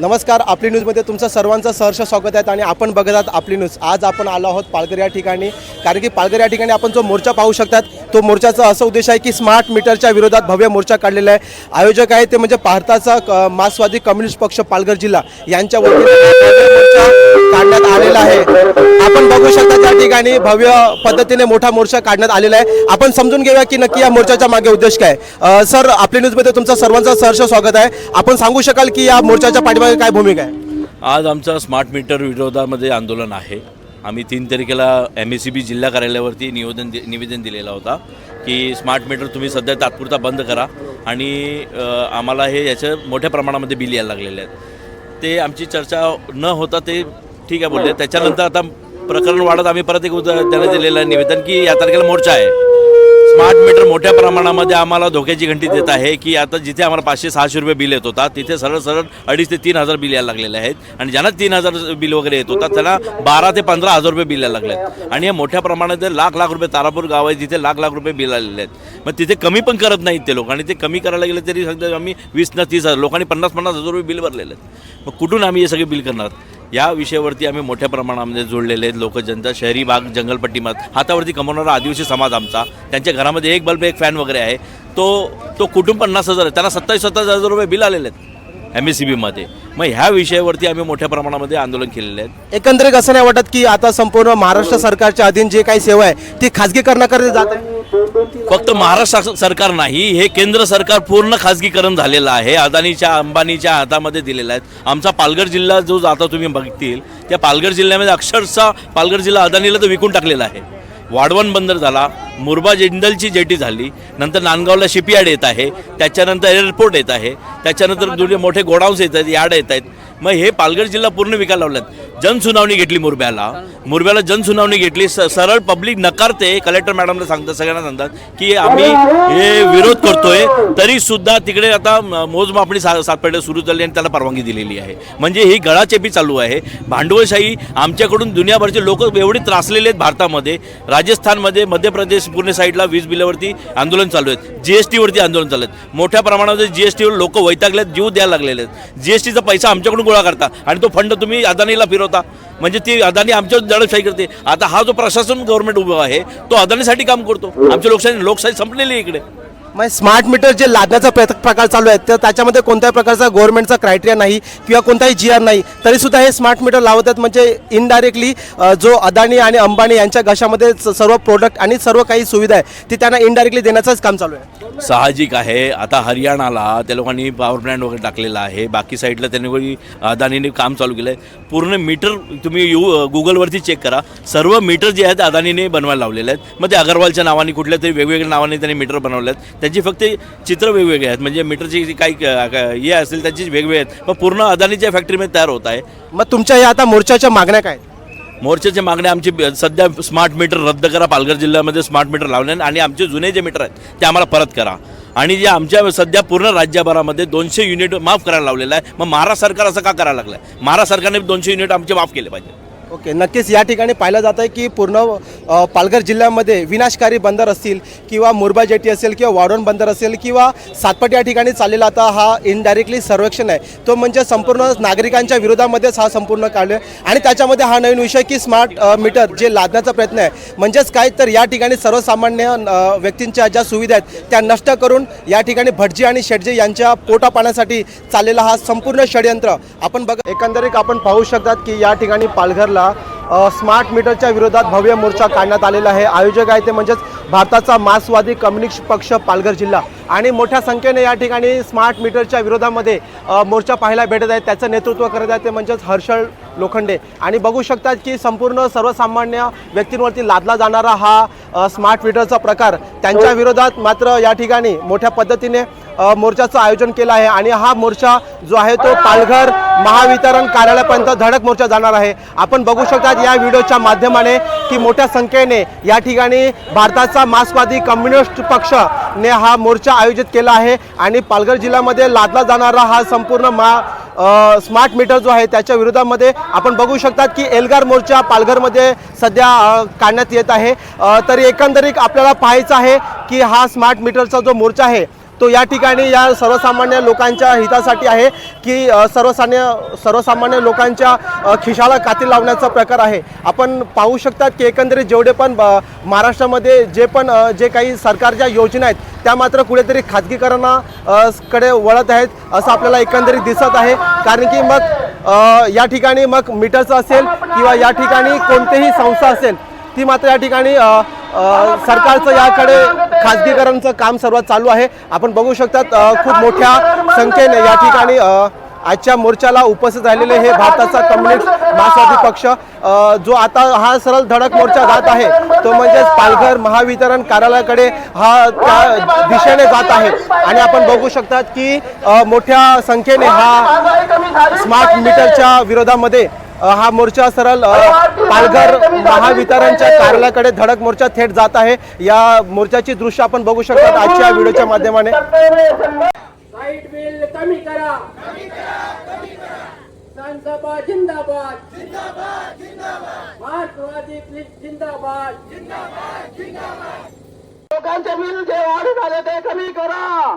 नमस्कार आपली न्यूजमध्ये तुमचं सर्वांचं सहर्ष स्वागत आहे आणि आपण बघत आहात आपली न्यूज. आज आपण आलो आहोत पालघर या ठिकाणी कारण की पालघर या ठिकाणी आपण जो मोर्चा पाहू शकतात तो मोर्चाचा असा उद्देश आहे की स्मार्ट मीटरच्या विरोधात भव्य मोर्चा काढलेला आहे. आयोजक आहे ते म्हणजे भारताचा मार्क्सवादी कम्युनिस्ट पक्ष पालघर जिल्हा यांच्या वतीने काढण्यात आलेला आहे. आपण बघू शकता त्या ठिकाणी भव्य पद्धतीने मोठा मोर्चा काढण्यात आलेला आहे. आपण समजून घेऊया की नक्की या मोर्चाच्या मागे उद्देश काय सर आपली न्यूजमध्ये तुमचं सर्वांचं सहर्ष स्वागत आहे. आपण सांगू शकाल की या मोर्चाच्या पाठीमागे काय भूमिका आहे? आज आमचं स्मार्ट मीटर विरोधामध्ये आंदोलन आहे. आम्ही तीन तारखेला एम एस सी बी जिल्हा कार्यालयावरती निवेदन दि निवेदन दिलेला होता की स्मार्ट मीटर तुम्ही सध्या तात्पुरता बंद करा आणि अ, आम्हाला हे याचं मोठ्या प्रमाणामध्ये बिल यायला लागलेले आहेत. ते आमची चर्चा न होता ते ठीक आहे बोलले. त्याच्यानंतर आता प्रकरण वाढत आम्ही परत एक उद- त्याला दिलेलं आहे निवेदन की या तारखेला मोर्चा आहे. स्मार्ट मीटर मोठ्या प्रमाणामध्ये आम्हाला धोक्याची घंटी देत आहे की आता जिथे आम्हाला पाचशे सहाशे रुपये बिल येत होता तिथे सरळ सरळ अडीच ते तीन हजार बिल यायला लागलेले आहेत. आणि ज्यांना तीन हजार बिल वगैरे येत होता त्यांना बारा ते पंधरा हजार रुपये बिल यायला लागले आहेत. आणि हे मोठ्या प्रमाणात लाख लाख रुपये तारापूर गाव आहे जिथे लाख लाख रुपये बिल आलेले आहेत. मग तिथे कमी पण करत नाहीत ते लोक. आणि ते कमी करायला गेले तरी सांगतात आम्ही वीस ना तीस हजार लोकांनी पन्नास पन्नास हजार रुपये बिल भरलेले आहेत. मग कुठून आम्ही हे सगळे बिल करणार? या विषयावरती आम्ही मोठ्या प्रमाणामध्ये जोडलेले आहेत. लोक जनता शहरी भाग जंगलपट्टीमध्ये हातावरती कमवणारा आदिवासी समाज आमचा. त्यांच्या घरामध्ये एक बल्ब एक फॅन वगैरे आहे. तो तो कुटुंब पन्नास हजार आहे. त्यांना सत्तावीस सत्तावीस हजार रुपये बिल आलेले आहेत एम एस सी बीमध्ये मग ह्या विषयावरती आम्ही मोठ्या प्रमाणामध्ये आंदोलन केलेले आहेत. एकंदरीत असं नाही वाटत की आता संपूर्ण महाराष्ट्र सरकारच्या अधीन जे काही सेवा आहे ती खाजगीकरणाकडे जात आहे? फक्त महाराष्ट्र सरकार नाही हे केंद्र सरकार पूर्ण खाजगीकरण झालेलं आहे. अदानीच्या अंबानीच्या हातामध्ये दिलेलं आहे. आमचा पालघर जिल्हा जो आता तुम्ही बघतील त्या पालघर जिल्ह्यामध्ये अक्षरशः पालघर जिल्हा अदानीला तर विकून टाकलेला आहे. वाढवण बंदर झाला मुरबा जिंदलची जेटी झाली नंतर नांदगावला शिपयार्ड येत आहे त्याच्यानंतर एअरपोर्ट येत आहे त्याच्यानंतर दुसरे मोठे गोडाऊन्स येत आहेत यार्ड येत आहेत. मग हे पालघर जिल्हा पूर्ण विकायला लावल्यात जनसुनावणी घेतली मुरब्याला. मुरब्याला जनसुनावणी घेतली. स सरळ पब्लिक नकारते. कलेक्टर मॅडमला सांगतात सगळ्यांना सांगतात की आम्ही हे विरोध करतोय तरी सुद्धा तिकडे आता मोजमापणी सा सातपेढे सुरू झाली आणि त्याला परवानगी दिलेली आहे. म्हणजे ही गळाचेपी चालू आहे. भांडवलशाही आमच्याकडून दुनियाभरचे लोक एवढे त्रासलेले आहेत भारतामध्ये. राजस्थानमध्ये मध्य प्रदेश पूर्ण साईडला वीज बिलावरती आंदोलन चालू आहेत. जी एस टीवरती आंदोलन चालू आहेत. मोठ्या प्रमाणामध्ये जी एस टीवर लोक वैतागलेत जीव द्यायला लागलेले आहेत. जी एस टीचा पैसा आमच्याकडून गोळा करता आणि तो फंड तुम्ही अदानीला फिरवता. म्हणजे ती अदानी आमच्यावर दडपशाही करते. आता हा जो प्रशासन गव्हर्नमेंट उभा आहे तो अदानीसाठी काम करतो. आमची लोकशाही लोकशाही संपलेली आहे इकडे. मग स्मार्ट मीटर जे लादण्याचा प्रयत्न प्रकार चालू आहे तर त्याच्यामध्ये कोणत्याही प्रकारचा गव्हर्नमेंटचा क्रायटेरिया नाही किंवा कोणताही जी आर नाही तरीसुद्धा हे स्मार्ट मीटर लावत आहेत म्हणजे इनडायरेक्टली जो अदानी आणि अंबानी यांच्या घशामध्ये सर्व प्रोडक्ट आणि सर्व काही सुविधा आहे ती त्यांना इनडायरेक्टली देण्याचंच काम चालू आहे. साहजिक आहे. आता हरियाणाला त्या लोकांनी पॉवर प्लॅन्ट वगैरे टाकलेला आहे. बाकी साईडला त्यांनी अदानीने काम चालू केलं आहे पूर्ण मीटर तुम्ही यू गुगलवरती चेक करा. सर्व मीटर जे आहेत अदानीने बनवायला लावलेले आहेत. मग ते अगरवालच्या नावाने कुठल्या तरी वेगवेगळ्या नावाने त्यांनी मीटर बनवले आहेत. त्यांची फक्त चित्र वेगवेगळे आहेत. म्हणजे मीटरची जी काही हे असेल त्यांची वेगवेगळे आहेत. मग पूर्ण अदानीच्या फॅक्टरीमध्ये तयार होत आहे. मग तुमच्या या आता मोर्चाच्या मागण्या काय? मोर्चाच्या मागण्या आमची सध्या स्मार्ट मीटर रद्द करा. पालघर जिल्ह्यामध्ये स्मार्ट मीटर लावले आणि आमचे जुने जे मीटर आहेत ते आम्हाला परत करा. आणि जे आमच्या सध्या पूर्ण राज्यभरामध्ये दोनशे युनिट माफ करायला लावलेलं आहे. मग महाराष्ट्र सरकार असं का करायला लागलं आहे महाराष्ट्र सरकारने दोनशे युनिट आमचे माफ केले पाहिजे. ओके नक्कीच या ठिकाणी पाहिलं जात आहे की पूर्ण पालघर जिल्ह्यामध्ये विनाशकारी बंदर असतील किंवा मुरबा जेटी असेल किंवा वाढवण बंदर असेल किंवा सातपट या ठिकाणी चाललेला आता हा इनडायरेक्टली सर्वेक्षण आहे. तो म्हणजे संपूर्ण नागरिकांच्या विरोधामध्येच हा संपूर्ण काढले आणि त्याच्यामध्ये हा नवीन विषय की स्मार्ट मीटर जे लादण्याचा प्रयत्न आहे म्हणजेच काय तर या ठिकाणी सर्वसामान्य व्यक्तींच्या ज्या सुविधा आहेत त्या नष्ट करून या ठिकाणी भटजी आणि शेटजी यांच्या पोटा पाण्यासाठी चाललेला हा संपूर्ण षडयंत्र आपण बघ एकंदरीत आपण पाहू शकतात की या ठिकाणी पालघरला अ, स्मार्ट मीटरच्या विरोधात भव्य मोर्चा काढण्यात आलेला आहे. आयोजक आहे ते म्हणजेच भारताचा मार्क्सवादी कम्युनिस्ट पक्ष पालघर जिल्हा. आणि मोठ्या संख्येने या ठिकाणी स्मार्ट मीटरच्या विरोधामध्ये मोर्चा पाहायला भेटत आहे. त्याचं नेतृत्व करत आहे ते म्हणजेच हर्षल लोखंडे. आणि बघू शकतात की संपूर्ण सर्वसामान्य व्यक्तींवरती लादला जाणारा हा स्मार्ट मीटरचा प्रकार त्यांच्या विरोधात मात्र या ठिकाणी मोठ्या पद्धतीने मोर्चाचं आयोजन केलं आहे आणि हा मोर्चा जो आहे तो पालघर महावितरण कार्यालयापर्यंत धडक मोर्चा जाणार आहे. आपण बघू शकतात या व्हिडिओच्या माध्यमाने की मोठ्या संख्येने या ठिकाणी भारताचा मार्क्सवादी कम्युनिस्ट पक्षने हा मोर्चा आयोजित केला आहे आणि पालघर जिल्ह्यामध्ये लादला जाणारा हा संपूर्ण मा स्मार्ट मीटर जो आहे त्याच्या विरोधामध्ये आपण बघू शकतात की एल्गार मोर्चा पालघरमध्ये सध्या काढण्यात येत आहे. तरी एकंदरीत आपल्याला पाहायचं आहे की हा स्मार्ट मीटरचा जो मोर्चा आहे तो या ठिकाणी या सर्वसामान्य लोकांच्या हितासाठी आहे की सर्वसान्य सर्वसामान्य सर्वसामान्य लोकांच्या खिशाला कातील लावण्याचा प्रकार आहे. आपण पाहू शकतात की एकंदरीत जेवढे पण महाराष्ट्रामध्ये जे पण जे काही सरकारच्या योजना आहेत त्या मात्र कुठेतरी खाजगीकरणाकडे वळत आहेत असं आपल्याला एकंदरीत दिसत आहे. कारण की मग या ठिकाणी मग मीटरचं असेल किंवा या ठिकाणी कोणतीही संस्था असेल ती मात्र या ठिकाणी सरकारचं याकडे खाजगीकरणचं काम सर्वात चालू आहे. आपण बघू शकतात खूप मोठ्या संख्येने या ठिकाणी आजच्या मोर्चाला उपस्थित राहिलेले हे भारताचा कम्युनिस्ट मार्क्सवादी पक्ष. जो आता हा सरळ धडक मोर्चा जात आहे तो म्हणजेच पालघर महावितरण कार्यालयाकडे हा त्या दिशेने जात आहे. आणि आपण बघू शकतात की मोठ्या संख्येने हा स्मार्ट मीटरच्या विरोधामध्ये हा मोर्चा सरळ पालघर महावितरणच्या कार्यालयाकडे धडक मोर्चा थेट जात आहे. या मोर्चाची दृश्य आपण बघू शकतात आजच्या व्हिडिओच्या माध्यमाने. लाइट बिल कमी करा. संसभा जिंदाबाद. मार्क्सवादी प्लीज जिंदाबाद. लोकांचे बिल जे वाढून आले ते कमी करा.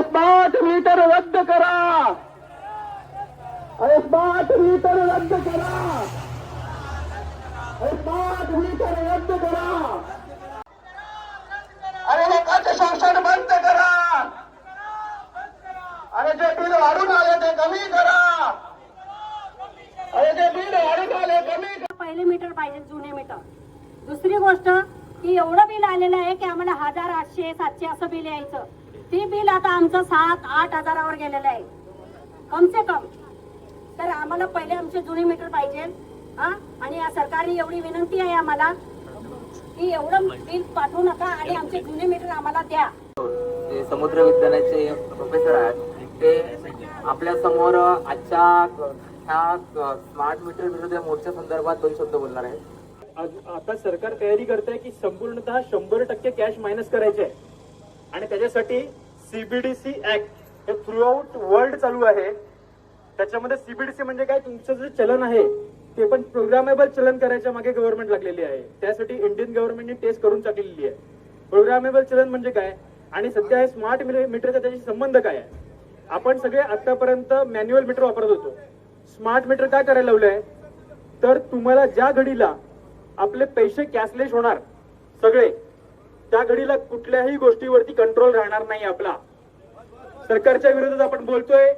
स्मार्ट मीटर रद्द करा. अरे स्मार्ट मीटर रद्द करा. अरे स्मार्ट मीटर रद्द करा. अरे लोकांचे शोषण बंद करा. अरे जे बिल वाढून आले ते कमी करा. अरे जे बिल वाढून आले कमी करा. पहिले मीटर पाहिजे जुने मीटर. दुसरी गोष्ट की एवढं बिल आलेलं आहे की आम्हाला हजार आठशे सातशे असं बिल यायचं. ते बिल आता आमचं सात आठ हजारावर गेलेलं आहे. कम से कम. तर आम्हाला पहिले आमचे जुने मीटर पाहिजे. हा? आणि या सरकारने एवढी विनंती आहे आम्हाला की एवढं बिल पाठवू नका आणि आमचे जुने मीटर आम्हाला द्या. जे समुद्र विज्ञानाचे प्रोफेसर आहेत ते आपल्यासमोर आजच्या ह्या स्मार्ट मीटर विरुद्ध मोर्चा संदर्भात दोन शब्द बोलणार आहेत. आज- आता सरकार तयारी करत आहे की संपूर्णतः शंभर टक्के कॅश मायनस करायचे. आहे आणि त्याच्यासाठी सीबीडीसी ऍक्ट हे थ्रू आउट वर्ल्ड चालू आहे. त्याच्यामध्ये सीबीडीसी म्हणजे काय? तुमचं जे चलन आहे ते पण प्रोग्रामेबल चलन करायच्या मागे गव्हर्नमेंट लागलेली आहे. त्यासाठी इंडियन गव्हर्नमेंटने टेस्ट करून टाकलेली आहे. प्रोग्रामेबल चलन म्हणजे काय? आणि सध्या हे स्मार्ट मीटरचा त्याच्याशी संबंध काय आहे? आपण सगळे आतापर्यंत मॅन्युअल मीटर वापरत होतो. स्मार्ट मीटर काय करायला लावलंय तर तुम्हाला ज्या घडीला आपले पैसे कॅशलेस होणार सगळे त्या घडीला कुठल्याही गोष्टीवरती कंट्रोल राहणार नाही आपला. सरकारच्या विरोधात आपण बोलतोय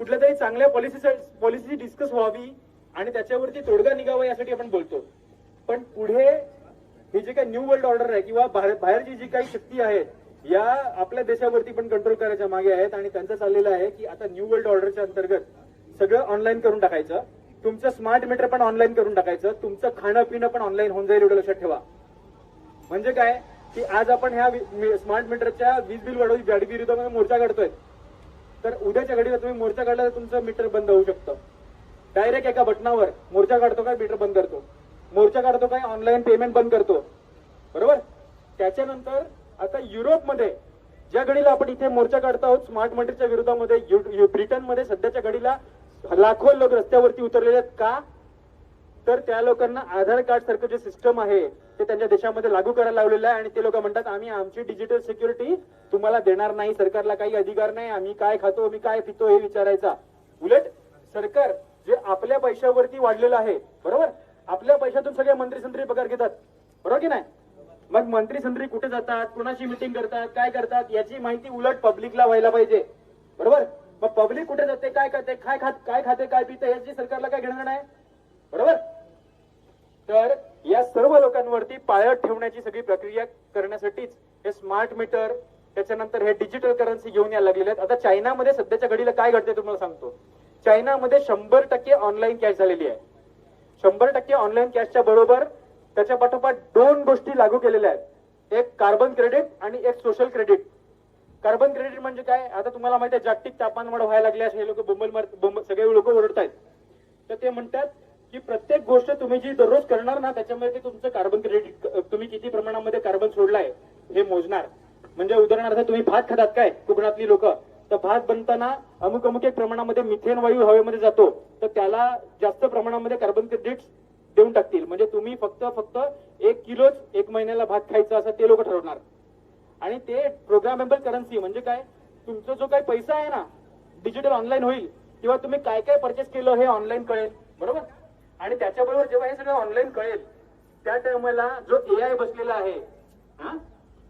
कुठल्या तरी चांगल्या पॉलिसी पॉलिसी डिस्कस व्हावी आणि त्याच्यावरती तोडगा निघावा यासाठी आपण बोलतो. पण पुढे हे जे काही न्यू वर्ल्ड ऑर्डर आहे किंवा बाहेरची जी काही शक्ती आहे या आपल्या देशावरती पण कंट्रोल करायच्या मागे आहेत आणि त्यांचं चाललेलं आहे की आता न्यू वर्ल्ड ऑर्डरच्या अंतर्गत सगळं ऑनलाईन करून टाकायचं. तुमचं स्मार्ट मीटर पण ऑनलाईन करून टाकायचं. तुमचं खाणं पिणं पण ऑनलाईन होऊन जाईल एवढं लक्षात ठेवा. म्हणजे काय? की आज आपण ह्या स्मार्ट मीटरच्या वीज बिल वाढवून विरोधामध्ये मोर्चा काढतोय. तर उद्याच्या घडीला तुम्ही मोर्चा काढला तर तुमचं मीटर बंद होऊ शकतं. डायरेक्ट एका बटनावर मोर्चा काढतो काय मीटर बंद करतो. मोर्चा काढतो काय ऑनलाईन पेमेंट बंद करतो. बरोबर? त्याच्यानंतर आता युरोपमध्ये ज्या घडीला आपण इथे मोर्चा काढतो आहोत स्मार्ट मीटरच्या विरोधामध्ये ब्रिटनमध्ये सध्याच्या घडीला लाखो लोक रस्त्यावरती उतरलेले आहेत का? तर त्या लोकांना आधार कार्ड सारखं जे सिस्टम आहे ते त्यांच्या देशामध्ये लागू करायला लावलेलं आहे आणि ते लोक म्हणतात आम्ही आमची डिजिटल सिक्युरिटी तुम्हाला देणार नाही. सरकारला काही अधिकार नाही. आम्ही काय खातो आम्ही काय पितो हे विचारायचा. उलट सरकार जे आपल्या पैशावरती वाढलेलं आहे बरोबर? आपल्या पैशातून सगळे मंत्री संत्री पगार घेतात. बरोबर की नाही? मग मंत्री संत्री कुठे जातात? कुणाशी मिटिंग करतात? काय करतात? याची माहिती उलट पब्लिकला व्हायला पाहिजे. बरोबर? मग पब्लिक कुठे जाते? काय करते काय खात काय खाते? काय पिते? याची सरकारला काय घेणार नाही बरोबर? तर या सर्व लोकांवरती पाळत ठेवण्याची सगळी प्रक्रिया करण्यासाठीच हे स्मार्ट मीटर त्याच्यानंतर हे डिजिटल करन्सी घेऊन यायला लागलेले आहेत. आता चायनामध्ये सध्याच्या घडीला काय घडते तुम्हाला सांगतो. चायनामध्ये शंभर टक्के ऑनलाईन कॅश झालेली आहे. शंभर टक्के ऑनलाईन कॅशच्या बरोबर त्याच्या पाठोपाठ दोन गोष्टी लागू केलेल्या आहेत. एक कार्बन क्रेडिट आणि एक सोशल क्रेडिट कार्बन क्रेडिट म्हणजे काय? आता तुम्हाला माहिती आहे जागतिक तापमानवाढ व्हायला लागले असे हे लोक बोंबल बोंब सगळे लोक ओरडतायत. तर ते म्हणतात की प्रत्येक गोष्ट तुम्ही जी दररोज करणार ना त्याच्यामध्ये ते तुमचं कार्बन क्रेडिट तुम्ही किती प्रमाणामध्ये कार्बन सोडलाय हे मोजणार. म्हणजे उदाहरणार्थ तुम्ही भात खातात काय कोकणातली लोक? तर भात बनताना अमुक अमुक एक प्रमाणामध्ये मिथेन वायू हवेमध्ये जातो तर त्याला जास्त प्रमाणामध्ये कार्बन क्रेडिट देऊन टाकतील. म्हणजे तुम्ही फक्त फक्त एक किलोच एक महिन्याला भात खायचा असं ते लोक ठरवणार. आणि ते प्रोग्रामेबल करन्सी म्हणजे काय? तुमचा जो काही पैसा आहे ना डिजिटल ऑनलाईन होईल किंवा तुम्ही काय काय परचेस केलं हे ऑनलाईन कळेल. बरोबर? आणि त्याच्याबरोबर जेव्हा हे सगळं ऑनलाईन कळेल त्या टायमाला जो ए आय बसलेला आहे हा,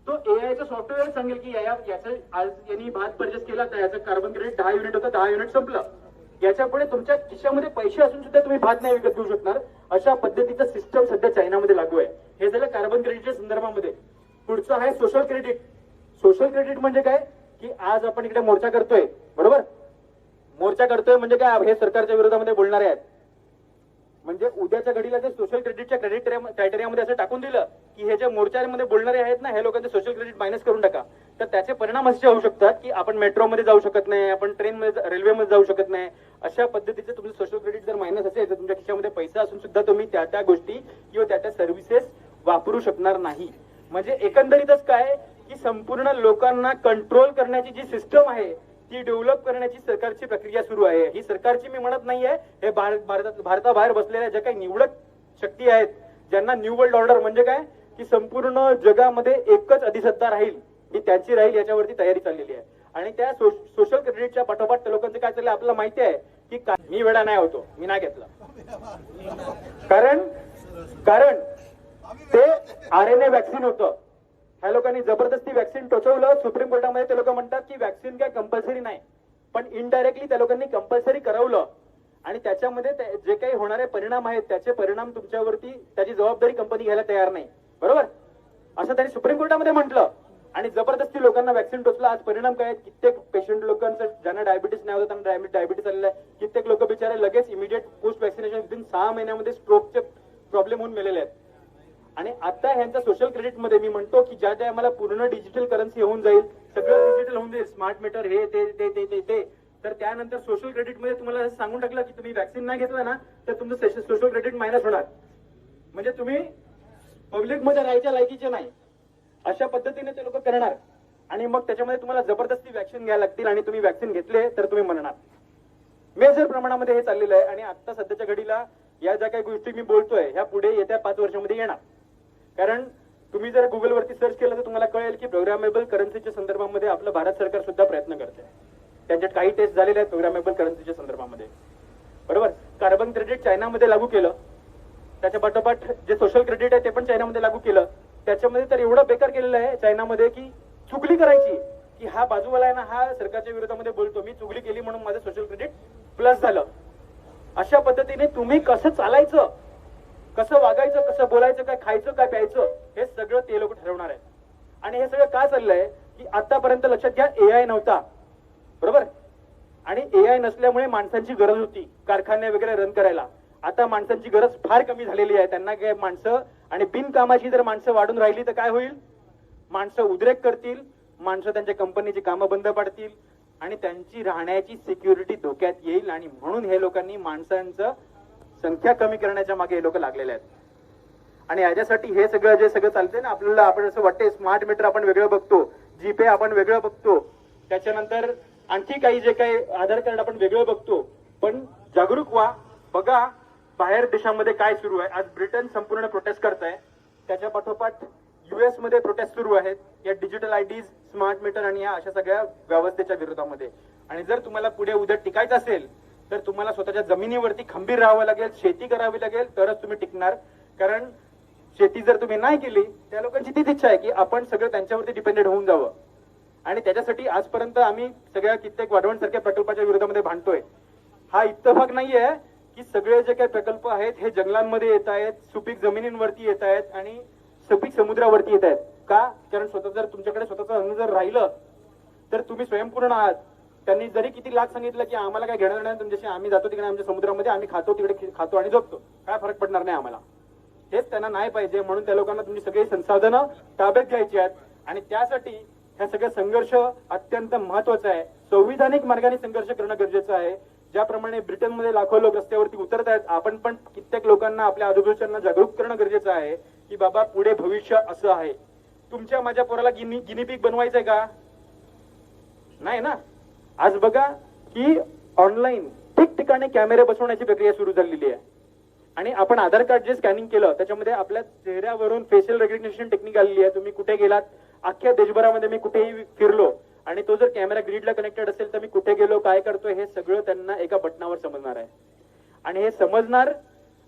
तो ए आयचं सॉफ्टवेअर सांगेल की याचं आज यांनी भात परचेस केला तर याचं कार्बन क्रेडिट दहा युनिट होतं दहा युनिट संपलं. याच्यापुढे तुमच्या खिशामध्ये पैसे असून सुद्धा तुम्ही भात नाही विकत घेऊ शकणार. अशा पद्धतीचं सिस्टम सध्या चायनामध्ये लागू आहे. हे झालं कार्बन क्रेडिटच्या संदर्भामध्ये. पुढचं आहे सोशल क्रेडिट सोशल क्रेडिट म्हणजे काय? की आज आपण इकडे मोर्चा करतोय. बरोबर? मोर्चा करतोय म्हणजे काय? हे सरकारच्या विरोधामध्ये बोलणारे आहेत. म्हणजे उद्याच्या घडीला ते सोशल क्रेडिटच्या क्रेडिट क्रायटेरियामध्ये असं टाकून दिलं की हे जे मोर्चामध्ये बोलणारे आहेत ना हे लोकांचे सोशल क्रेडिट मायनस करून टाका. तर त्याचे परिणाम असे होऊ शकतात की आपण मेट्रोमध्ये जाऊ शकत नाही आपण ट्रेनमध्ये रेल्वेमध्ये जाऊ शकत नाही. अशा पद्धतीचे तुमचं सोशल क्रेडिट जर मायनस असेल तर तुमच्या खिशामध्ये पैसा असून सुद्धा तुम्ही त्या त्या गोष्टी किंवा त्या त्या सर्व्हिसेस वापरू शकणार नाही. म्हणजे एकंदरीतच काय की संपूर्ण लोकांना कंट्रोल करण्याची जी सिस्टम आहे ती डेव्हलप करण्याची सरकारची प्रक्रिया सुरू आहे. ही सरकारची मी म्हणत नाहीये हे भारतात भारताबाहेर बसलेल्या ज्या काही निवडक शक्ती आहेत ज्यांना न्यू वर्ल्ड ऑर्डर म्हणजे काय? की संपूर्ण जगामध्ये एकच अधिसत्ता राहील ही त्याची राहील याच्यावरती तयारी चाललेली आहे. आणि त्या सोशल क्रेडिटच्या पाठोपाठ त्या लोकांचं काय चाललंय आपल्याला माहिती आहे की मी वेळा नाही होतो मी नाही घेतला. कारण कारण ते आर एन ए व्हॅक्सिन होतं. ह्या लोकांनी जबरदस्ती व्हॅक्सिन टोचवलं. सुप्रीम कोर्टामध्ये ते लोक म्हणतात की व्हॅक्सिन काय कंपल्सरी नाही. पण इनडायरेक्टली त्या लोकांनी कंपल्सरी करवलं. आणि त्याच्यामध्ये जे काही होणारे परिणाम आहेत त्याचे परिणाम तुमच्यावरती त्याची जबाबदारी कंपनी घ्यायला तयार नाही. बरोबर? असं त्यांनी सुप्रीम कोर्टामध्ये म्हटलं. आणि जबरदस्ती लोकांना व्हॅक्सिन टोचलं. आज परिणाम काय आहेत? कित्येक पेशंट लोकांचं ज्यांना डायबिटीस नाही होतं त्यांना डायबिटीस आलेलं आहे. कित्येक लोक बिचारे लगेच इमिडिएट पोस्ट व्हॅक्सिनेशन विदिन सहा महिन्यामध्ये स्ट्रोकचे प्रॉब्लेम होऊन मेलेले आहेत. आणि आता ह्यांच्या सोशल क्रेडिटमध्ये मी म्हणतो की ज्या टायमाला पूर्ण डिजिटल करन्सी होऊन जाईल सगळं डिजिटल होऊन जाईल. स्मार्ट मीटर हे ते ते ते ते ते. तर त्यानंतर सोशल क्रेडिटमध्ये तुम्हाला सांगून टाकलं की तुम्ही व्हॅक्सिन नाही घेतला ना तर तुमचं सोशल क्रेडिट मायनस होणार. म्हणजे तुम्ही पब्लिकमध्ये राहायच्या लायकीचे नाही. अशा पद्धतीने ते लोक करणार. आणि मग त्याच्यामध्ये तुम्हाला जबरदस्ती व्हॅक्सिन घ्यायला लागतील आणि तुम्ही व्हॅक्सिन घेतले तर तुम्ही म्हणणार मेजर प्रमाणामध्ये हे चाललेलं आहे. आणि आता सध्याच्या घडीला या ज्या काही गोष्टी मी बोलतोय ह्या पुढे येत्या पाच वर्षामध्ये येणार. कारण तुम्ही जर गुगलवरती सर्च केलं तर तुम्हाला कळेल की प्रोग्रामेबल करन्सीच्या संदर्भामध्ये आपलं भारत सरकार सुद्धा प्रयत्न करते त्यांच्यात काही टेस्ट झालेले आहेत प्रोग्रामेबल करन्सीच्या संदर्भामध्ये. बरोबर? कार्बन क्रेडिट चायनामध्ये लागू केलं. त्याच्या पाठोपाठ जे सोशल क्रेडिट आहे ते पण चायनामध्ये लागू केलं. त्याच्यामध्ये तर एवढं बेकार केलेलं आहे चायनामध्ये की चुगली करायची. की हा बाजूवाला आहे ना हा सरकारच्या विरोधामध्ये बोलतो. मी चुगली केली म्हणून माझं सोशल क्रेडिट प्लस झालं. अशा पद्धतीने तुम्ही कसं चालायचं? कसं वागायचं कसं बोलायचं काय खायचं काय प्यायचं हे सगळं ते लोक ठरवणार आहेत. आणि हे सगळं का चाललंय? की आतापर्यंत लक्षात घ्या एआय नव्हता. बरोबर? आणि एआय नसल्यामुळे माणसांची गरज होती कारखाने वगैरे रन करायला. आता माणसांची गरज फार कमी झालेली आहे. त्यांना काय माणसं आणि बिनकामाची जर माणसं वाढून राहिली तर काय होईल? माणसं उद्रेक करतील माणसं त्यांच्या कंपनीची कामं बंद पाडतील आणि त्यांची राहण्याची सिक्युरिटी धोक्यात येईल आणि म्हणून हे लोकांनी माणसांचं संख्या कमी करण्याच्या मागे हे लोक लागलेले आहेत. आणि याच्यासाठी हे सगळं जे सगळं चालतंय ना आपल्याला आपण असं वाटते स्मार्ट मीटर आपण वेगळं बघतो जीपे आपण वेगळं बघतो. त्याच्यानंतर आणखी काही जे काही आधार कार्ड आपण वेगळं बघतो. पण जागरूक व्हा बघा बाहेर देशामध्ये काय सुरू आहे. आज ब्रिटन संपूर्ण प्रोटेस्ट करत आहे त्याच्या पाठोपाठ युएसमध्ये प्रोटेस्ट सुरू आहेत. या डिजिटल आयडीज स्मार्ट मीटर आणि या अशा सगळ्या व्यवस्थेच्या विरोधामध्ये. आणि जर तुम्हाला पुढे उद्या टिकायचं असेल तर तुम्हाला स्वतःच्या जमिनीवरती खंबीर राहावं लागेल शेती करावी लागेल तरच तुम्ही टिकणार. कारण शेती जर तुम्ही नाही केली त्या लोकांची तीच इच्छा आहे की आपण सगळं त्यांच्यावरती डिपेंडेंट होऊन जावं. आणि त्याच्यासाठी आजपर्यंत आम्ही सगळ्या कित्येक वाढवण सारख्या प्रकल्पाच्या विरोधामध्ये भांडतोय. हा इत्तफाक नाहीये की सगळे जे काही प्रकल्प आहेत हे जंगलांमध्ये येत आहेत सुपीक जमिनींवरती येत आहेत आणि सुपीक समुद्रावरती येत आहेत. का? कारण स्वतः जर तुमच्याकडे स्वतःचं अन्न जर राहिलं तर तुम्ही स्वयंपूर्ण आहात. त्यांनी जरी किती लाख सांगितलं की आम्हाला काय घेणार नाही तुमच्याशी आम्ही जातो तिकडे आमच्या समुद्रामध्ये आम्ही खातो तिकडे खातो आणि जगतो काय फरक पडणार नाही आम्हाला. हेच त्यांना नाही पाहिजे. म्हणून त्या लोकांना तुमची सगळी संसाधनं ताब्यात घ्यायची आहेत. आणि त्यासाठी ह्या सगळ्या संघर्ष अत्यंत महत्त्वाचा आहे. संविधानिक मार्गाने संघर्ष करणं गरजेचं आहे. ज्याप्रमाणे ब्रिटनमध्ये लाखो लोक रस्त्यावरती उतरत आहेत आपण पण कित्येक लोकांना आपल्या आजूबाजूच्यांना जागरूक करणं गरजेचं आहे की बाबा पुढे भविष्य असं आहे. तुमच्या माझ्या पोराला गिनी गिनीपीक बनवायचंय का? नाही ना? आज बघा की ऑनलाईन ठिकठिकाणी कॅमेरे बसवण्याची प्रक्रिया सुरू झालेली आहे. आणि आपण आधार कार्ड जे स्कॅनिंग केलं त्याच्यामध्ये आपल्या चेहऱ्यावरून फेशियल रेकग्निशन टेक्निक आलेली आहे. तुम्ही कुठे गेलात? अख्ख्या देशभरामध्ये मी कुठेही फिरलो आणि तो जर कॅमेरा ग्रीडला कनेक्टेड असेल तर मी कुठे गेलो काय करतोय हे सगळं त्यांना एका बटनावर समजणार आहे. आणि हे समजणार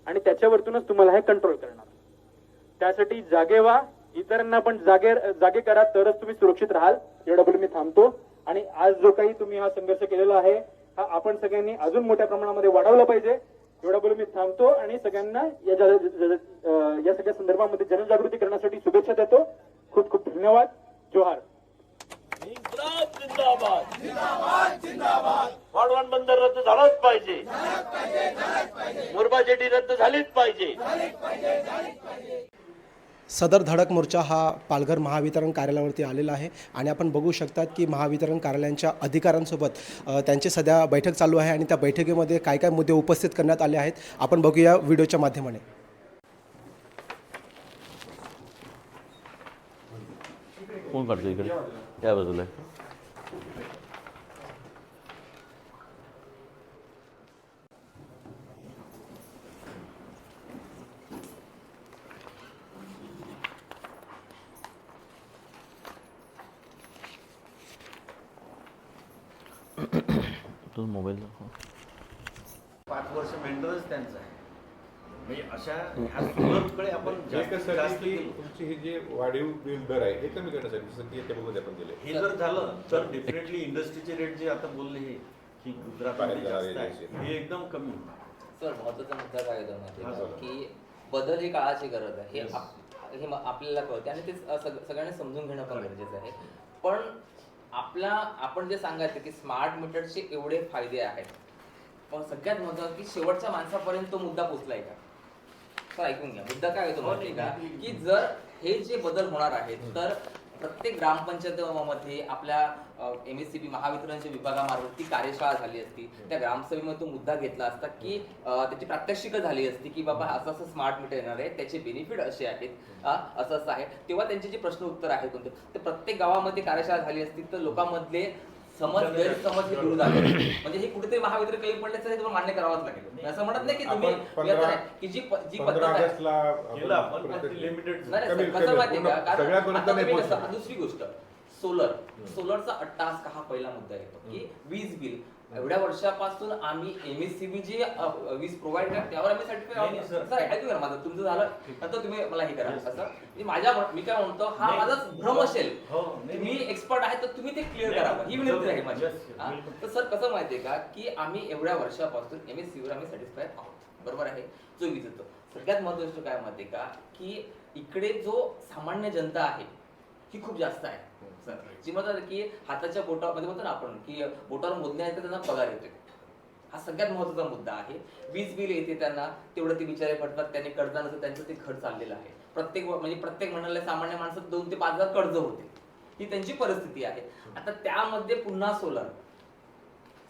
आणि त्याच्यावरतूनच तुम्हाला हे कंट्रोल करणार. त्यासाठी जागे व्हा. इतरांना पण जागे जागे करा तरच तुम्ही सुरक्षित राहाल. एवढ्यापुढे मी थांबतो. आणि आज जो काही तुम्ही हा संघर्ष केलेला आहे हा आपण सगळ्यांनी अजून मोठ्या प्रमाणामध्ये वाढवला पाहिजे. एवढ्यापुढे मी थांबतो आणि सगळ्यांना या सगळ्या संदर्भामध्ये जनजागृती करण्यासाठी शुभेच्छा देतो. खूप खूप धन्यवाद. जोहार. वाढवण बंदर रद्द झालाच पाहिजे. मुरबा जेटी रद्द झालीच पाहिजे. सदर धडक मोर्चा हा पालघर महावितरण कार्यालयावरती आलेला आहे आणि आपण बघू शकतात की महावितरण कार्यालयांच्या अधिकाऱ्यांसोबत त्यांची सध्या बैठक चालू आहे आणि त्या बैठकीमध्ये काय काय मुद्दे उपस्थित करण्यात आले आहेत आपण बघूया व्हिडिओच्या माध्यमाने. कोण काढतो इकडे? काय बाजूला तो मोबाईल दाखव. पाच वर्ष मेंटेनन्स त्यांचा आहे. म्हणजे अशा ह्या आपण जास्त. तुमची ही जे वाढीव बिल दर आहे हे कमी करण्यासाठी जसं की त्याबद्दल आपण दिले हे जर झालं तर डेफिनेटली इंडस्ट्रीचे रेट जे आता बोलले हे की गुजरातमध्ये बाहेर जास्त जाणारे आहे हे एकदम कमी. सर महत्त्वाचा मुद्दा काय होता माहिती हा, आहे सर. का? बदल ही काळाची गरज आहे. हे आप- हे म- आपल्याला कळते. आणि ते सग- सगळ्यांनी समजून घेणं पण गरजेचं आहे. पण आपला आपण जे सांगायचं की स्मार्ट मीटरचे एवढे फायदे आहेत. पण सगळ्यात महत्वाचं की शेवटच्या माणसापर्यंत तो मुद्दा पोहोचलाय का? तर ऐकून घ्या. मुद्दा काय होतो माहिती का? की जर हे जे बदल होणार आहेत तर प्रत्येक ग्रामपंचायतमध्ये आपल्या एम एस सी बी महावितरणच्या विभागामार्फत ती कार्यशाळा झाली असती. त्या ग्रामसभेमध्ये तो मुद्दा घेतला असता की त्याची प्रात्यक्षिक झाली असती की बाबा असं असं स्मार्ट मीटर येणार आहे त्याचे बेनिफिट असे आहेत. असं असं आहे. तेव्हा त्यांचे जे प्रश्न उत्तर आहेत कोणते? तर प्रत्येक गावामध्ये कार्यशाळा झाली असती. तर लोकांमधले समज गैरसमज हे दूर झाले. म्हणजे हे कुठेतरी महावितरण कमी पडल्याचं हे तुम्हाला मान्य करावंच लागेल. मी असं म्हणत नाही की तुम्ही व्यर्थ नाही, की जी प- जी पद्धत पंधरा आहे ऑगस्टला केलं आपण पण प्रत्येक- ते लिमिटेड नाही नाही, कमी- सर, कसं कमी, माहितीये का पूर्ण कारण सगळ्यापर्यंत आता नाही तुम्ही कसं पोहोचलं. दुसरी गोष्ट सोलर. सोलरचा टास्क हा पहिला मुद्दा येतो की वीज बिल. एवढ्या वर्षापासून आम्ही एमएससीबी जे वीज प्रोव्हाइड करा त्यावर आम्ही सर्टिफिकेट सर. ऐकू ना माझं. तुमचं झालं नंतर तुम्ही मला हे करा. असं? मी माझ्या मी काय म्हणतो हा नाही. माझा भ्रम असेल. हो, तुम्ही नाही. एक्सपर्ट आहे तर तुम्ही ते क्लिअर करा. ही विनंती आहे माझी. हा? तर सर कसं माहितीये का की आम्ही एवढ्या वर्षापासून एम एस वर आम्ही सॅटिस्फाय आहोत. बरोबर आहे? जो वीज येतो सगळ्यात महत्वाची काय माहितीये का की इकडे जो सामान्य जनता आहे ही खूप जास्त आहे. सर. जी म्हणतात की हाताच्या बोटामध्ये म्हणतो ना आपण की बोटावर मोजण्या येते त्यांना पगार येते हा सगळ्यात महत्त्वाचा मुद्दा आहे. वीज बिल येते त्यांना तेवढं ते बिचारे पडतात त्यांनी कर्जानं त्यांचं ते खर्च चाललेलं आहे. प्रत्येक म्हणजे प्रत्येक म्हणाले सामान्य माणसं दोन ते पाच हजार कर्ज होते. ही त्यांची परिस्थिती आहे. आता त्यामध्ये पुन्हा सोलर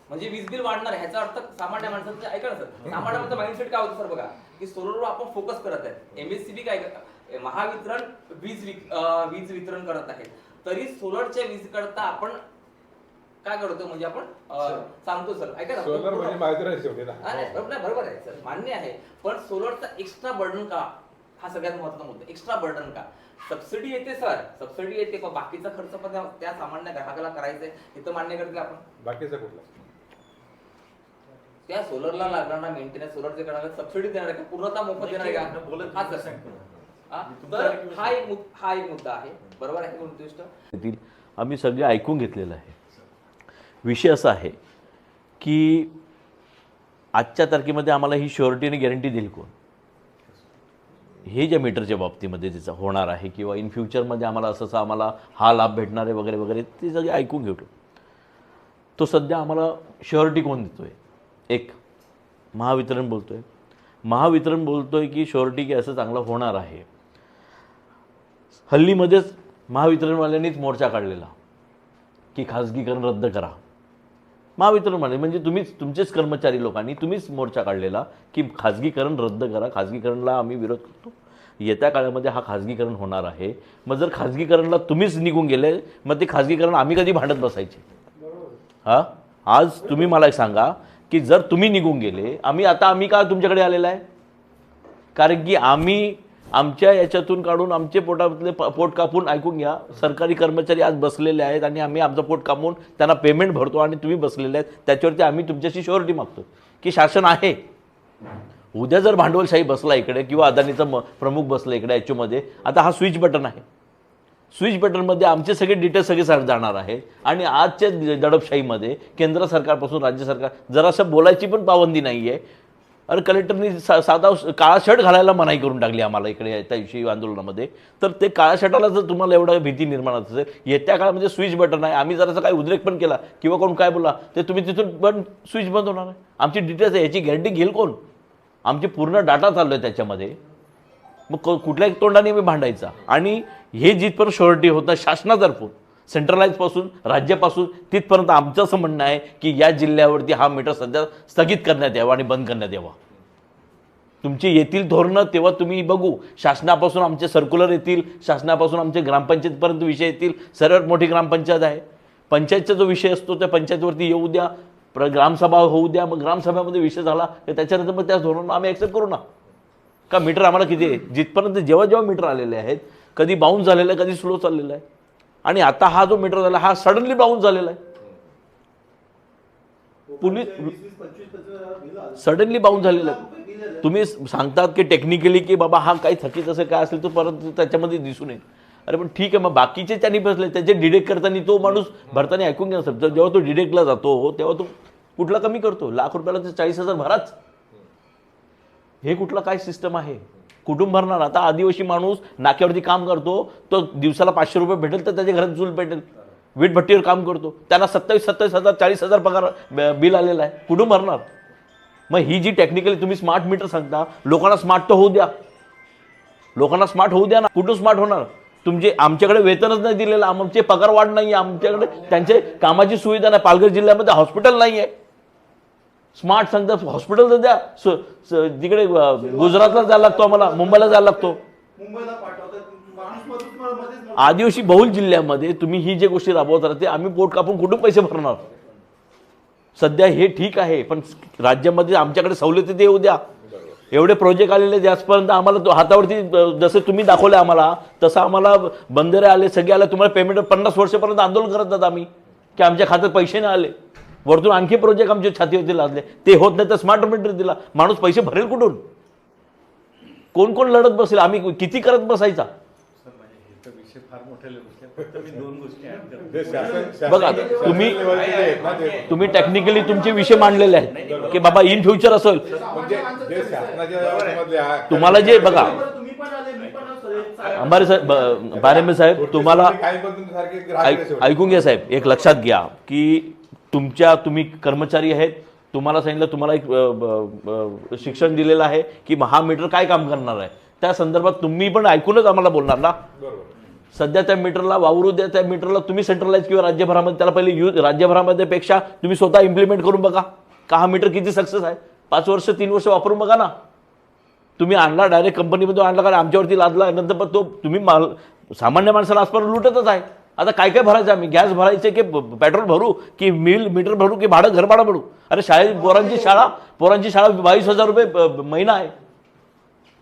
म्हणजे वीज बिल वाढणार ह्याचा अर्थ सामान्य माणसाचं म्हणजे ऐका ना सर. सामान्य माणसं माइंडसेट काय होतं सर बघा? की सोलरवर आपण फोकस करत आहे एमएससीबी काय महावितरण वीज वीज वितरण करत आहेत. तरी सोलरच्या वीज करता आपण काय करतो म्हणजे आपण अं, सांगतो सर. ऐका ना सोलर म्हणजे माहिती शेवटी ना. हा, नाही, बरोबर नाही, बरोबर आहे सर. मान्य आहे. पण सोलरचा एक्स्ट्रा बर्डन का? हा सगळ्यात महत्त्वाचा मुद्दा. एक्स्ट्रा बर्डन का? सबसिडी येते सर. सबसिडी येते पण बाकीचा खर्च पण त्या- त्या सामान्य ग्राहकाला करायचा आहे. हे तर मान्य करते आपण. बाकीचा कुठला? त्या सोलरला लागणारा मेंटेनन्स सोलरचे करणारा सबसिडी देणार आहे का? पूर्णतः मोफत देणार आहे का? बोलत हा सर. तर हा एक हा एक मुद्दा आहे. बरोबर आहे आम्ही सगळे ऐकून घेतलेलं आहे. विषय असा आहे की आजच्या तारखेमध्ये आम्हाला ही शुअरिटी आणि गॅरंटी देईल कोण? हे ज्या मीटरच्या बाबतीमध्ये त्याचं होणार आहे किंवा इन फ्युचरमध्ये आम्हाला असं असं आम्हाला हा लाभ भेटणार आहे वगैरे वगैरे ते सगळे ऐकून घेतो तो सध्या आम्हाला शुअरिटी कोण देतो आहे एक महावितरण बोलतो आहे महावितरण बोलतो आहे की शुअरिटी की असं चांगलं होणार आहे. हल्लीमध्येच महावितरणवाल्यांनीच मोर्चा काढलेला की खाजगीकरण रद्द करा. महावितरणवाले म्हणजे तुम्हीच तुमचेच कर्मचारी लोकांनी तुम्हीच मोर्चा काढलेला की खाजगीकरण रद्द करा. खाजगीकरणला आम्ही विरोध करतो. येत्या काळामध्ये हा खाजगीकरण होणार आहे. मग जर खाजगीकरणला तुम्हीच निघून गेले मग ते खाजगीकरण आम्ही कधी भांडत बसायचे? हां? आज तुम्ही मला एक सांगा की जर तुम्ही निघून गेले आम्ही आता आम्ही का तुमच्याकडे आलेला आहे? कारण की आम्ही आमच्या याच्यातून काढून आमचे पोटातले पोट कापून ऐकून घ्या. सरकारी कर्मचारी आज बसलेले आहेत आणि आम्ही आमचं पोट कापून त्यांना पेमेंट भरतो आणि तुम्ही बसलेले आहेत. त्याच्यावरती आम्ही तुमच्याशी शुअरिटी मागतो. की शासन आहे. उद्या जर भांडवलशाही बसला इकडे किंवा अदानीचा म प्रमुख बसला इकडे एच आता हा स्विच बटन आहे. स्विच बटनमध्ये आमचे सगळे डिटेल्स सगळे सर जाणार आहे आणि आजच्या दडपशाहीमध्ये केंद्र सरकारपासून राज्य सरकार जरासं बोलायची पण पाबंदी नाही आहे अरे कलेक्टरनी सा साधा काळा शर्ट घालायला मनाई करून टाकली आम्हाला इकडे त्या दिवशी आंदोलनामध्ये. तर ते काळ्या शर्टाला जर तुम्हाला एवढं भीती निर्माण होत असेल येत्या काळामध्ये म्हणजे स्विच बटन आहे आम्ही जरासा काही उद्रेक पण केला किंवा कोण काय बोला ते तुम्ही तिथून पण स्विच बंद होणार आहे. आमची डिटेल्स आहे याची गॅरंटी घेईल कोण? आमची पूर्ण डाटा चाललो आहे त्याच्यामध्ये. मग कुठल्याही तोंडाने मी भांडायचा. आणि हे जिथपर्यंत शॉरिटी होतं शासनातर्फून सेंट्रलाइजपासून राज्यापासून तिथपर्यंत आमचं असं म्हणणं आहे की या जिल्ह्यावरती हा मीटर सध्या स्थगित करण्यात यावा आणि बंद करण्यात यावा. तुमची येतील धोरणं तेव्हा तुम्ही बघू. शासनापासून आमचे सर्क्युलर येतील शासनापासून आमचे ग्रामपंचायतपर्यंत विषय येतील. सर्वात मोठी ग्रामपंचायत आहे. पंचायतचा जो विषय असतो त्या पंचायतीवरती येऊ द्या. प्र ग्रामसभा होऊ द्या. मग ग्रामसभेमध्ये विषय झाला तर त्याच्यानंतर मग त्या धोरणांना आम्ही ॲक्सेप्ट करू ना. का मीटर आम्हाला किती आहे? जिथपर्यंत जेव्हा जेव्हा मीटर आलेले आहेत कधी बाउन्स झालेलं आहे कधी स्लो चाललेलं आहे. आणि आता हा जो मीटर झाला हा सडनली बाउन्स झालेला आहे. पोलीस सडनली बाउन्स झालेला आहे. तुम्ही सांगतात की टेक्निकली की बाबा हा काही थकीत असेल काय असेल तर परत त्याच्यामध्ये दिसून येईल अरे पण ठीक आहे मग बाकीचे त्यांनी बसले. त्याचे डिडेक्ट करताना तो माणूस भरताना ऐकून घ्या सर. जेव्हा तो डिडेक्टला जातो तेव्हा तो कुठला कमी करतो. लाख रुपयाला ते चाळीस हजार भराच. हे कुठलं काय सिस्टम आहे? कुटुंब भरणार. आता आदिवासी माणूस नाक्यावरती काम करतो तो दिवसाला पाचशे रुपये भेटेल तर त्याच्या घरात चूल भेटेल वीटभट्टीवर काम करतो. त्यांना सत्तावीस सत्तावीस हजार चाळीस हजार पगार बिल आलेलं आहे. कुठून भरणार. मग ही जी टेक्निकली तुम्ही स्मार्ट मीटर सांगता लोकांना स्मार्ट तर होऊ द्या. लोकांना स्मार्ट होऊ द्या ना. कुठून स्मार्ट होणार? तुमचे आमच्याकडे वेतनच नाही दिलेलं. आमचे पगार वाढ नाही आमच्याकडे त्यांचे कामाची सुविधा नाही. पालघर जिल्ह्यामध्ये हॉस्पिटल नाही आहे स्मार्ट सांगता हॉस्पिटल तर द्या स- स- तिकडे अ, गुजरातला जायला लागतो आम्हाला मुंबईला जायला लागतो. आदिवासी बहुल जिल्ह्यामध्ये तुम्ही ही जे गोष्टी राबवत राहते आम्ही पोट कापून कुठून पैसे भरणार? सध्या हे ठीक आहे पण राज्यामध्ये आमच्याकडे सवलती देऊ द्या. एवढे प्रोजेक्ट आलेले आहेत, आजपर्यंत आम्हाला तो हातावरती अ, जसं तुम्ही दाखवले आम्हाला तसं आम्हाला बंदरे आले सगळे आले तुम्हाला पेमेंट पन्नास वर्षापर्यंत आंदोलन करत जात आम्ही की आमच्या खात्यात पैसे नाही आले. वरतून आणखी प्रोजेक्ट आमच्या छातीवरती लादले. ते होत नाही तर स्मार्ट मीटर दिला. माणूस पैसे भरेल कुठून? कोण कोण लढत बसेल? आम्ही किती करत बसायचा? बघा तुम्ही तुम्ही टेक्निकली तुमचे विषय मांडलेले आहेत. की बाबा इन फ्युचर असेल तुम्हाला जे बघा. अंबारे साहेब बारेमे साहेब तुम्हाला. ऐकून घ्या साहेब. एक लक्षात घ्या की तुमच्या तुम्ही कर्मचारी आहेत तुम्हाला सांगितलं तुम्हाला एक शिक्षण दिलेलं आहे की हा मीटर काय काम करणार आहे? त्या संदर्भात तुम्ही पण ऐकूनच आम्हाला बोलणार ना? बरोबर. सध्या त्या मीटरला वावरू द्या त्या मीटरला तुम्ही सेंट्रलाइज किंवा राज्यभरामध्ये त्याला पहिले यूज राज्यभरामध्ये पेक्षा तुम्ही स्वतः इम्प्लिमेंट करून बघा. का हा मीटर किती सक्सेस आहे? पाच वर्ष तीन वर्ष वापरून बघा ना. तुम्ही आणला डायरेक्ट कंपनीमधून आणला कारण आमच्यावरती लादला नंतर पण तो तुम्ही माल सामान्य माणसाला आजपर्यंत लुटतच आहे. आता काय काय भरायचं आम्ही गॅस भरायचे की पेट्रोल भरू की मिल मीटर भरू की भाडं घर भाडं भरू? अरे शाळेत पोरांची शाळा पोरांची शाळा बावीस हजार रुपये महिना आहे.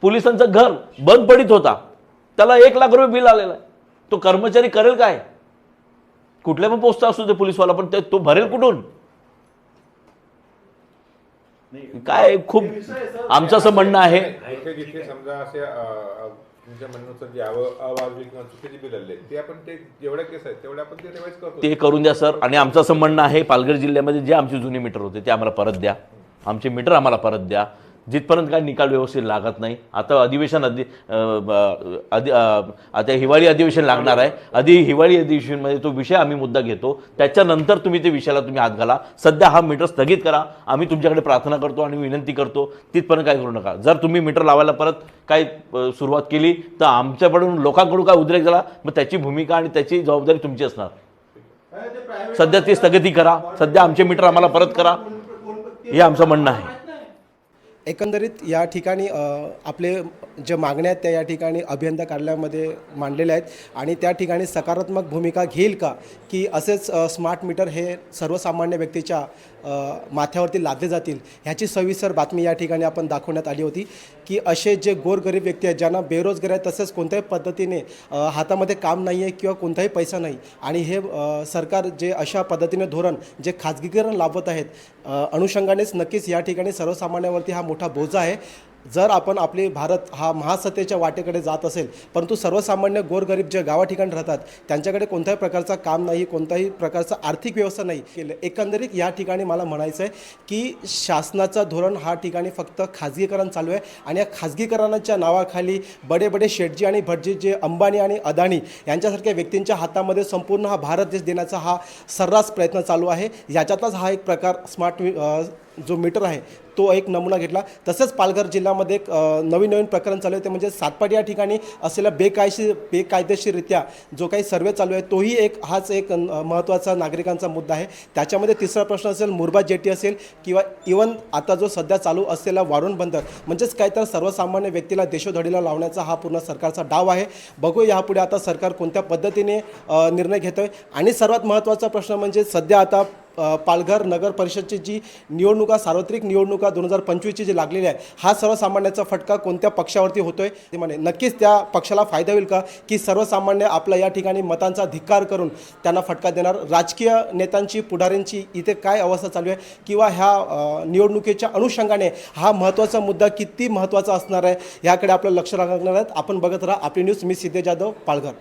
पोलिसांचं घर बंद पडित होता. त्याला एक लाख रुपये बिल आलेलं आहे. तो कर्मचारी करेल काय? कुठल्या पण पोस्टचा असू दे पोलीसवाला पण ते तो भरेल कुठून? काय खूप आमचं असं म्हणणं आहे. समजा असे तुमच्या म्हणण्यानुसार जे अव किंवा चुकीचे बिल आले ते आपण ते जेवढ्या केस आहेत तेवढ्या आपण ते रिवाईज करतो. ते करून द्या सर. आणि आमचं असं म्हणणं आहे पालघर जिल्ह्यामध्ये जे आमचे जुने मीटर होते ते आम्हाला परत द्या. आमचे मीटर आम्हाला परत द्या. जिथपर्यंत काय निकाल व्यवस्थित लागत नाही. आता अधिवेशन अधि अधि आता हिवाळी अधिवेशन लागणार आहे. आधी हिवाळी अधिवेशनमध्ये तो विषय आम्ही मुद्दा घेतो. त्याच्यानंतर तुम्ही ते विषयाला तुम्ही हात घाला. सध्या हा मीटर स्थगित करा. आम्ही तुमच्याकडे प्रार्थना करतो आणि विनंती करतो. तिथपर्यंत काय करू नका. जर तुम्ही मीटर लावायला परत काय सुरुवात केली तर आमच्याकडून लोकांकडून काय उद्रेक झाला मग त्याची भूमिका आणि त्याची जबाबदारी तुमची असणार. सध्या ती स्थगिती करा. सध्या आमचे मीटर आम्हाला परत करा. हे आमचं म्हणणं आहे. एकंदरीत या ठिकाणी आपले जे मागण्या आहेत त्या या ठिकाणी अभियंता कार्यालयामध्ये मांडलेल्या आहेत. आणि त्या ठिकाणी सकारात्मक भूमिका घेईल का? की असेच स्मार्ट मीटर हे सर्वसामान्य व्यक्तीच्या माथ्यावरती लादले जातील? ह्याची सविस्तर बातमी या ठिकाणी आपण दाखवण्यात आली होती. की असे जे गोरगरीब व्यक्ती आहेत ज्यांना बेरोजगार आहेत तसेच कोणत्याही पद्धतीने हातामध्ये काम नाही आहे किंवा कोणताही पैसा नाही आणि हे सरकार जे अशा पद्धतीने धोरण जे खाजगीकरण लाभत आहेत अनुषंगानेच नक्कीच या ठिकाणी सर्वसामान्यावरती हा मोठा मोठा बोजा आहे. जर आपण आपले भारत हा महासत्तेच्या वाटेकडे जात असेल परंतु सर्वसामान्य गोरगरीब जे गावा ठिकाणी राहतात त्यांच्याकडे कोणत्याही प्रकारचं काम नाही कोणत्याही प्रकारचा आर्थिक व्यवस्था नाही केलं. एकंदरीत या ठिकाणी मला म्हणायचं आहे की शासनाचं धोरण हा ठिकाणी फक्त खाजगीकरण चालू आहे आणि या खाजगीकरणाच्या नावाखाली बडे बडे शेटजी आणि भटजी जे अंबानी आणि अदानी यांच्यासारख्या व्यक्तींच्या हातामध्ये संपूर्ण हा भारत देश देण्याचा हा सर्रास प्रयत्न चालू आहे. याच्यातलाच हा एक प्रकार स्मार्ट जो मीटर आहे तो एक नमुना घेतला. तसंच पालघर जिल्ह्यामध्ये एक नवीन नवीन प्रकरण चालू आहे. ते म्हणजे सातपाटी या ठिकाणी असलेला बेकायशी बेकायदेशीररित्या जो काही सर्वे चालू आहे तोही एक हाच एक महत्त्वाचा नागरिकांचा मुद्दा आहे. त्याच्यामध्ये तिसरा प्रश्न असेल मुरबा जेटी असेल किंवा इवन आता जो सध्या चालू असलेला वारुण बंदर म्हणजेच काय तर सर्वसामान्य व्यक्तीला देशोधडीला लावण्याचा हा पूर्ण सरकारचा डाव आहे. बघू यापुढे आता सरकार कोणत्या पद्धतीने निर्णय घेतं आहे आणि सर्वात महत्त्वाचा प्रश्न म्हणजे सध्या आता पालघर नगर परिषदची जी निवडणुका सार्वत्रिक निवडणुका दोन हजार पंचवीसची जी लागलेली आहे हा सर्वसामान्याचा फटका कोणत्या पक्षावरती होतोय? ते म्हणे नक्कीच त्या पक्षाला फायदा होईल का? की सर्वसामान्य आपला या ठिकाणी मतांचा धिक्कार करून त्यांना फटका देणार? राजकीय नेत्यांची पुढाऱ्यांची इथे काय अवस्था चालू आहे? किंवा ह्या निवडणुकीच्या अनुषंगाने हा महत्त्वाचा मुद्दा किती महत्त्वाचा असणार आहे? याकडे आपलं लक्ष लागणार आहेत आपण बघत राहा. आपली न्यूज मी सिद्धे जाधव पालघर.